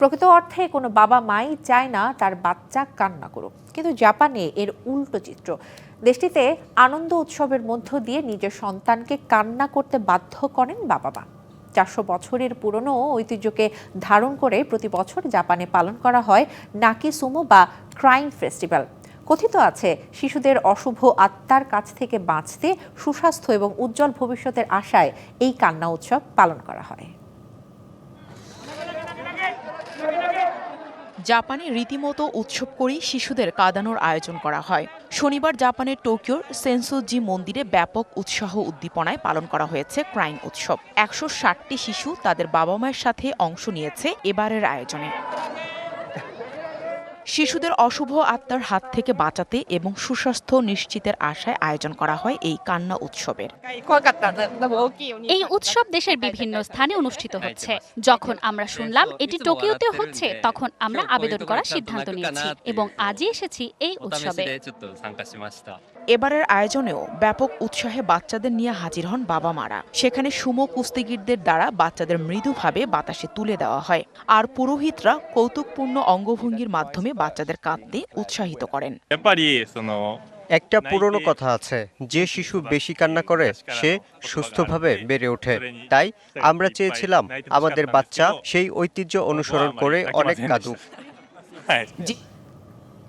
প্রকৃত অর্থে কোনো বাবা মাই চায় না তার বাচ্চা কান্না করুক। কিন্তু জাপানে এর উল্টো চিত্র। দেশটিতে আনন্দ উৎসবের মধ্য দিয়ে নিজের সন্তানকে কান্না করতে বাধ্য করেন বাবা মা। চারশো বছরের পুরনো ঐতিহ্যকে ধারণ করে প্রতি বছর জাপানে পালন করা হয় নাকি সুমো বা ক্রাইম ফেস্টিভ্যাল। কথিত আছে, শিশুদের অশুভ আত্মার কাছ থেকে বাঁচতে সুস্বাস্থ্য এবং উজ্জ্বল ভবিষ্যতের আশায় এই কান্না উৎসব পালন করা হয়। জাপানে রীতিমতো উৎসব করেই শিশুদের কাঁদানোর আয়োজন করা হয়। শনিবার জাপানের টোকিওর সেন্সোজি মন্দিরে ব্যাপক উৎসাহ উদ্দীপনায় পালন করা হয়েছে ক্রাইম উৎসব। একশো ষাটটি শিশু তাদের বাবা মায়ের সাথে অংশ নিয়েছে এবারের আয়োজনে। শিশুদের অশুভ আত্মার হাত থেকে বাঁচাতে এবং সুস্বাস্থ্য নিশ্চিতের আশায় আয়োজন করা হয় এই কান্না উৎসবের। এই উৎসব দেশের বিভিন্ন স্থানে অনুষ্ঠিত হচ্ছে। যখন আমরা শুনলাম এটি টোকিওতে হচ্ছে তখন আমরা আবেদন করার সিদ্ধান্ত নিয়েছি এবং আজই এসেছি এই উৎসবে। এবারের আয়োজনেও ব্যাপক উৎসাহে বাচ্চাদের নিয়ে হাজির হন বাবা মারা সেখানে সুমো কুস্তিগীরদের দ্বারা বাচ্চাদের মৃদুভাবে বাতাসে তুলে দেওয়া হয়। আর পুরোহিতরা কৌতুকপূর্ণ অঙ্গভঙ্গির মাধ্যমে বাচ্চাদের কাঁদতে উৎসাহিত করেন। একটা পুরনো কথা আছে যে শিশু বেশি কান্না করে সে সুস্থভাবে বেড়ে ওঠে। তাই আমরা চেয়েছিলাম আমাদের বাচ্চা সেই ঐতিহ্য অনুসরণ করে অনেক কাঁদুক।